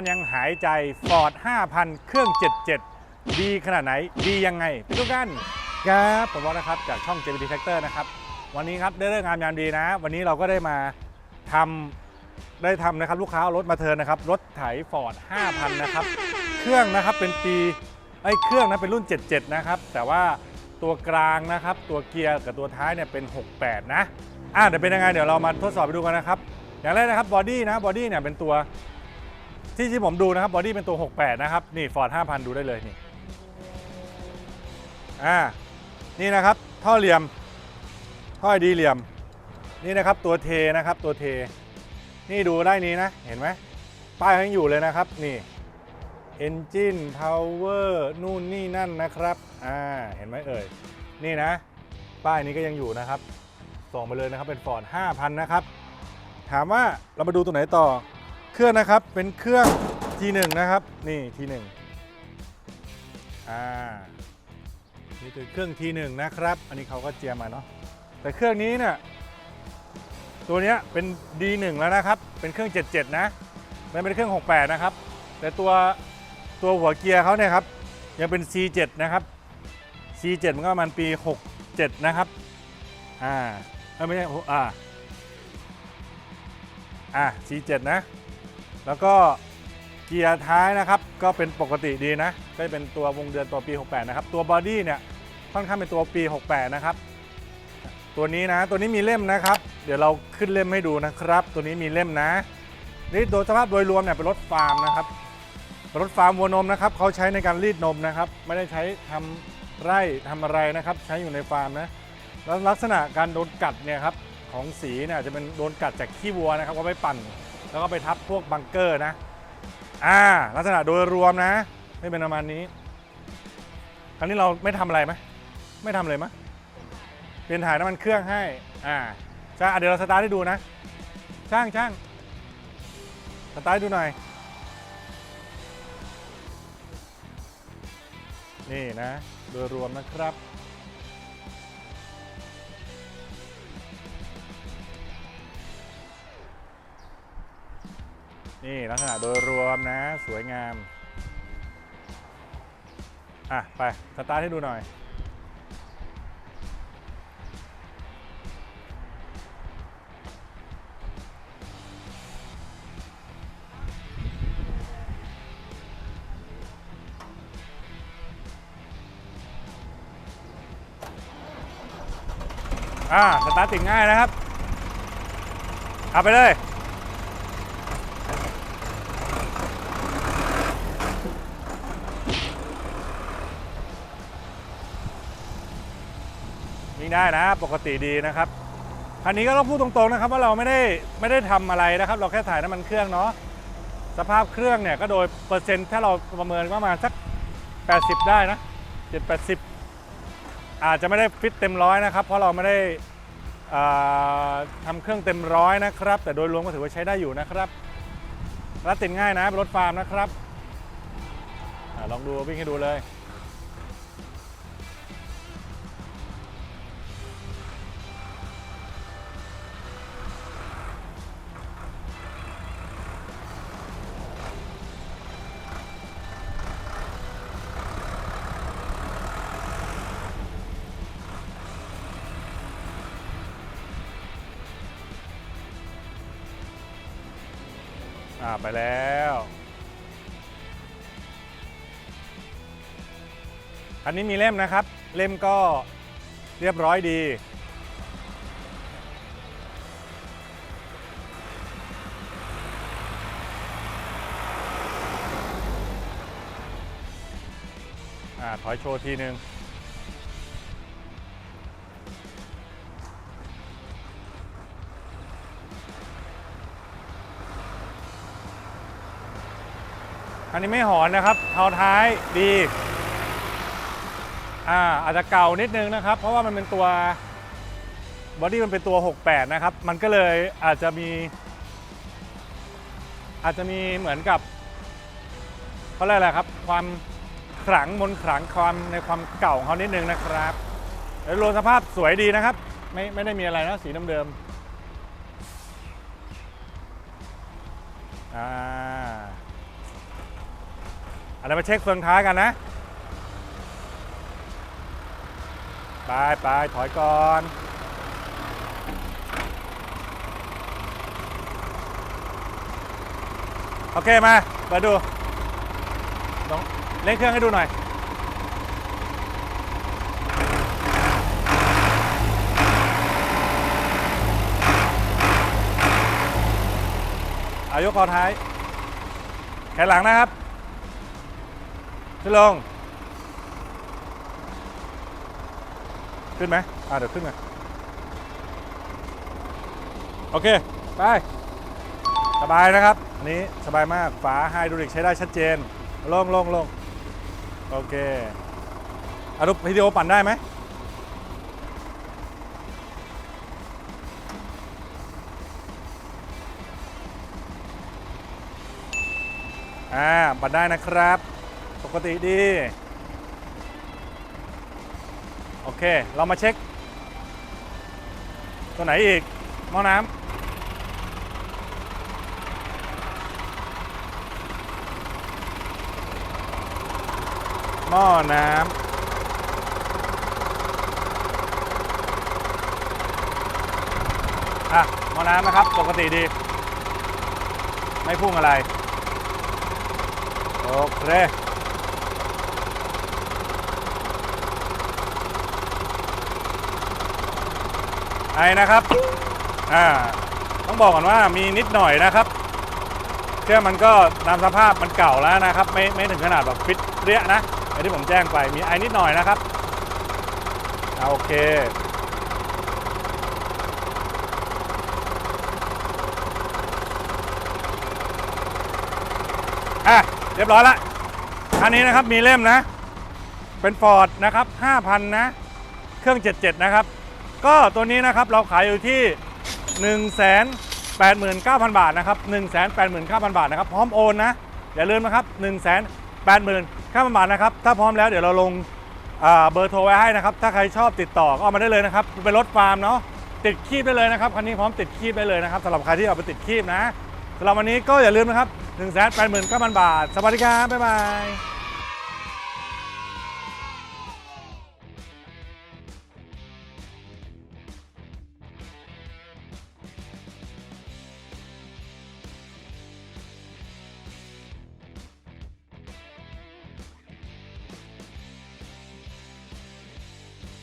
านยังหายใจ Ford 5,000 เครื่อง 77 ดีขนาดไหน ดียังไง ไปดูกันครับผมบอกนะครับ จากช่อง JBT Factor นะครับ วันนี้ครับได้เรื่องงามยามดีนะ วันนี้เราก็ได้มาทำได้ทำนะครับ ลูกค้ารถมาเทินนะครับ รถไถ Ford 5,000 นะครับ เครื่องนะครับเป็นปีไอ้เครื่องนะเป็นรุ่น 77 นะครับ แต่ว่าตัวกลางนะครับ ตัวเกียร์กับตัวท้ายเนี่ยเป็น 68 นะอะเดี๋ยวเป็นยังไงเดี๋ยวเรามาทดสอบไปดูกันนะครับ อย่างแรกนะครับบอดี้นะบอดี้เนี่ยเป็นตัว ที่ที่ผมดูนะครับบอดี้เป็นตัว 68 นะครับ นี่ Ford 5,000 ดูได้เลยนี่อ่านี่นะครับท่อเหลี่ยมท่อดีเหลี่ยม นี่นะครับตัวเทนะครับตัวเท นี่ดูได้นี้นะ เห็นไหมป้ายยังอยู่เลยนะครับนี่ Engine Power นู่นนี่นั่นนะครับอ่าเห็นไหมเอ่ยนี่นะ ป้ายนี้ก็ยังอยู่นะครับ ส่งไปเลยนะครับเป็น Ford 5,000 นะครับ ถามว่าเรามาดูตัวไหนต่อ เครื่องนะครับ เป็นเครื่อง T1 นะครับ นี่ T1 อ่า นี่คือเครื่อง T1 นะครับ อันนี้เขาก็เจียมมาเนาะ แต่เครื่องนี้เนี่ย ตัวเนี้ยเป็น D1 แล้วนะครับ เป็นเครื่อง 77 นะไม่เป็นเครื่อง 68 นะครับ แต่ตัวตัวหัวเกียร์เขาเนี่ยครับ ยังเป็น C7 นะครับ C7 มันก็ประมันปี 67 นะครับ อ่า ไม่ใช่ อ่าอะ C7 นะ แล้วก็เกียร์ท้ายนะครับก็เป็นปกติดีนะก็เป็นตัววงเดือนตัวปี 68 นะครับ ตัวบอดี้เนี่ยค่อนข้างเป็นตัวปี 68 นะครับ ตัวนี้นะตัวนี้มีเล่มนะครับ เดี๋ยวเราขึ้นเล่มให้ดูนะครับ ตัวนี้มีเล่มนะนี่โดยสภาพโดยรวมเนี่ยเป็นรถฟาร์มนะครับรถฟาร์มวัวนมนะครับเขาใช้ในการรีดนมนะครับ ไม่ได้ใช้ทำไร่ทำอะไรนะครับ ใช้อยู่ในฟาร์มนะแล้วลักษณะการโดนกัดเนี่ยครับของสีเนี่ยจะเป็นโดนกัดจากขี้วัวนะครับก็ไปปั่น แล้วก็ไปทับพวกบังเกอร์นะ อ่า ลักษณะโดยรวมนะ ไม่เป็นประมาณนี้ คราวนี้เราไม่ทำอะไรไหมไม่ทำเลยมั้ยเปลี่ยนถ่ายน้ำมันเครื่องให้ อ่าช่าเดี๋ยวเราสตาร์ทให้ดูนะ ช่างช่างสตาร์ทดูหน่อย นี่นะ โดยรวมนะครับ นี่ลักษณะโดยรวมนะสวยงาม อะ ไป สตาร์ทให้ดูหน่อยอ่าสตาร์ทติดง่ายนะครับ เอาไปเลย ได้นะ ปกติดีนะครับคันนี้ก็ต้องพูดตรงๆนะครับว่าเราไม่ได้ไม่ได้ทำอะไรนะครับ เราแค่ถ่ายน้ำมันเครื่องเนาะสภาพเครื่องเนี่ยก็โดยเปอร์เซ็นต์ถ้าเราประเมินก็ประมาณสัก 80 ได้นะ7 80 อาจจะไม่ได้ฟิตเต็มร้อยนะครับ เพราะเราไม่ได้อ่าทำเครื่องเต็มร้อยนะครับ แต่โดยรวมก็ถือว่าใช้ได้อยู่นะครับรัดติดง่ายนะรถฟาร์มนะครับอลองดูวิ่งให้ดูเลย อ่าไปแล้วอันนี้มีเล่มนะครับ เล่มก็เรียบร้อยดี อ่าถอยโชว์ทีนึง อันนี้ไม่หอนนะครับเท้าท้ายดีอ่าอาจจะเก่านิดนึงนะครับ เพราะว่ามันเป็นตัวบอดี้มันเป็นตัว 68 นะครับ มันก็เลยอาจจะมี อาจจะมีเหมือนกับเขาเรียกอะไรครับ ความขลังมนขลังความในความเก่าของเขานิดนึงนะครับโดยรวมสภาพสวยดีนะครับ ไม่ไม่ได้มีอะไรนะสีเดิมๆอ่า อันนี้มาเช็คเฟืองท้ายกันนะ ไปไปถอยก่อนโอเคมาเปิดดูลองเล่นเครื่องให้ดูหน่อย อายกคอท้าย แขนหลังนะครับ ขึ้นลง ขึ้นไหมอ่าเดี๋ยวขึ้นมาโอเค ไป สบายนะครับ อันนี้สบายมาก ฝาไฮดรอลิกใช้ได้ชัดเจน ลงลงลงโอเคอารูปวิดีโอปั่นได้ไหม อ่า ปั่นได้นะครับ ปกติดี โอเค เรามาเช็ค ตัวไหนอีกหม้อน้ำหม้อน้ำอะหม้อน้ำนะครับ ปกติดี ไม่พุ่งอะไร โอเค ไอนะครับอ่าต้องบอกก่อนว่ามีนิดหน่อยนะครับเครื่องมันก็ตามสภาพมันเก่าแล้วนะครับ ไม่ไม่ถึงขนาดแบบฟิตเรียนะอย่างที่ผมแจ้งไปมีไอนิดหน่อยนะครับอ่าโอเคอะเรียบร้อยละอันนี้นะครับมีเล่มนะ เป็นฟอร์ดนะครับ 5,000 นะ เครื่อง 77 นะครับ ก็ตัวนี้นะครับเราขายอยู่ที่ 1 8 9 0 0 0 บาทนะครับ 1 8 9 0 0 0 บาทนะครับ พร้อมโอนนะ อย่าลืมนะครับ 1 8 9 0 0 0 บาทนะครับ ถ้าพร้อมแล้วเดี๋ยวเราลงเบอร์โทรไว้ให้นะครับ ถ้าใครชอบติดต่อก็เอามาได้เลยนะครับ เป็นรถฟาร์มเนาะ ติดคีบได้เลยนะครับ คันนี้พร้อมติดคีบได้เลยนะครับสำหรับใครที่เอาไปติดคีบนะสำหรับวันนี้ก็อย่าลืมนะครับ 1 8 9 0 0 0 บาท สวัสดีครับ บ๊ายบาย